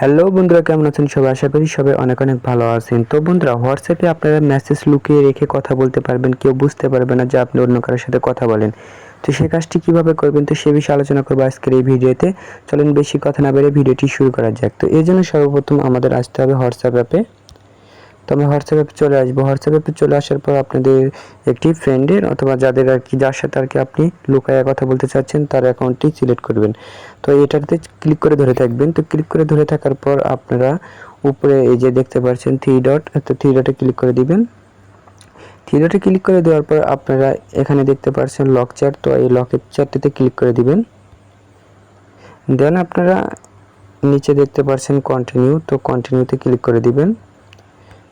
Hello বন্ধুরা, কেমন আছেন সবাই? আশা করি সবাই অনেক অনেক ভালো আছেন। তো বন্ধুরা হোয়াটসঅ্যাপে আপনারা মেসেজ লুকিয়ে রেখে কথা বলতে পারবেন, কেউ বুঝতে পারবে না যে আপনি অন্য কারোর সাথে কথা বলেন। তো সে কাজটি কীভাবে করবেন, তো সে বিষয়ে আলোচনা করব আজকের এই ভিডিওতে। চলেন বেশি কথা না বেড়ে ভিডিওটি শুরু করা যাক। তো এই জন্য সর্বপ্রথম আমাদের আসতে হবে হোয়াটসঅ্যাপ অ্যাপে তো আমরা হোয়াটসঅ্যাপ অ্যাপে চলে আসব। হোয়াটসঅ্যাপ অ্যাপে চলে আসার পর আপনাদের একটি ফ্রেন্ডের অথবা যাদের আর কি, যার সাথে আর কি আপনি লুকায়া কথা বলতে চাচ্ছেন, তার অ্যাকাউন্টটি সিলেক্ট করবেন। তো এটাতে ক্লিক করে ধরে থাকবেন। তো ক্লিক করে ধরে থাকার পর আপনারা উপরে এই যে দেখতে পাচ্ছেন থ্রি ডট তো থ্রি ডটে ক্লিক করে দিবেন। থ্রি ডটে ক্লিক করে দেওয়ার পর আপনারা এখানে দেখতে পাচ্ছেন লক চার্ট তো এই লকের চার্টটিতে ক্লিক করে দিবেন। দেন আপনারা নিচে দেখতে পাচ্ছেন কন্টিনিউ তো কন্টিনিউতে ক্লিক করে দিবেন।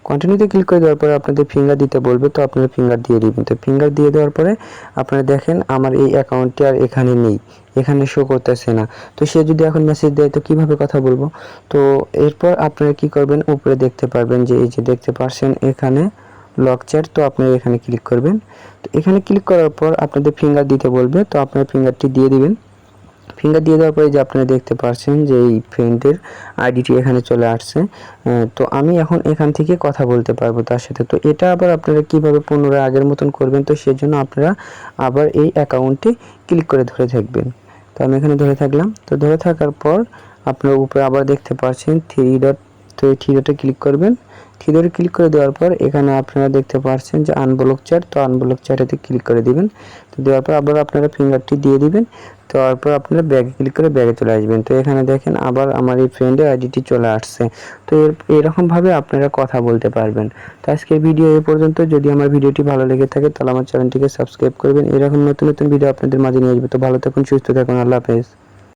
কন্টিনিউতে ক্লিক করে দেওয়ার পরে আপনাদের ফিঙ্গার দিতে বলবে, তো আপনারা ফিঙ্গার দিয়ে দিবেন। তো ফিঙ্গার দিয়ে দেওয়ার পরে আপনারা দেখেন আমার এই অ্যাকাউন্টটি আর এখানে নেই, এখানে শো করতেছে না। তো সে যদি এখন মেসেজ দেয়, তো কীভাবে কথা বলব? তো এরপর আপনারা কি করবেন? উপরে দেখতে পারবেন যে, এই যে দেখতে পাচ্ছেন এখানে লক চ্যাট তো আপনারা এখানে ক্লিক করবেন। তো এখানে ক্লিক করার পর আপনাদের ফিঙ্গার দিতে বলবে, তো আপনারা ফিঙ্গারটি দিয়ে দিবেন। ফিঙ্গার দিয়ে দেওয়ার পরে যে আপনারা দেখতে পাচ্ছেন যে এই ফ্রেন্ডের আইডিটি এখানে চলে আসছে তো আমি এখন এখান থেকে কথা বলতে পারব তার সাথে। তো এটা আবার আপনারা কীভাবে পুনরায় আগের মতন করবেন, তো সেজন্য আপনারা আবার এই অ্যাকাউন্টটি ক্লিক করে ধরে থাকবেন। তো আমি এখানে ধরে থাকলাম। তো ধরে থাকার পর আপনার উপরে আবার দেখতে পাচ্ছেন থ্রি ডট তো এই থ্রি ডটে ক্লিক করবেন। থ্রি ক্লিক করে দেওয়ার পর এখানে আপনারা দেখতে পাচ্ছেন যে আনব্লক চ্যাট তো আনব্লক চ্যাটেতে ক্লিক করে দিবেন। তো দেওয়ার পর আবার আপনারা ফিঙ্গারটি দিয়ে দিবেন। তারপর আপনারা ব্যাগে ক্লিক করে ব্যাগে চলে আসবেন। তো এখানে দেখেন আবার আমার এই ফ্রেন্ডের আইডিটি চলে আসছে। তো এর, এরকমভাবে আপনারা কথা বলতে পারবেন। তো আজকের ভিডিও এ পর্যন্ত। যদি আমার ভিডিওটি ভালো লেগে থাকে, তাহলে আমার চ্যানেলটিকে সাবস্ক্রাইব করবেন। এরকম নতুন নতুন ভিডিও আপনাদের মাঝে নিয়ে আসবে। তো ভালো থাকুন, সুস্থ থাকুন। আল্লাহ হাফেজ।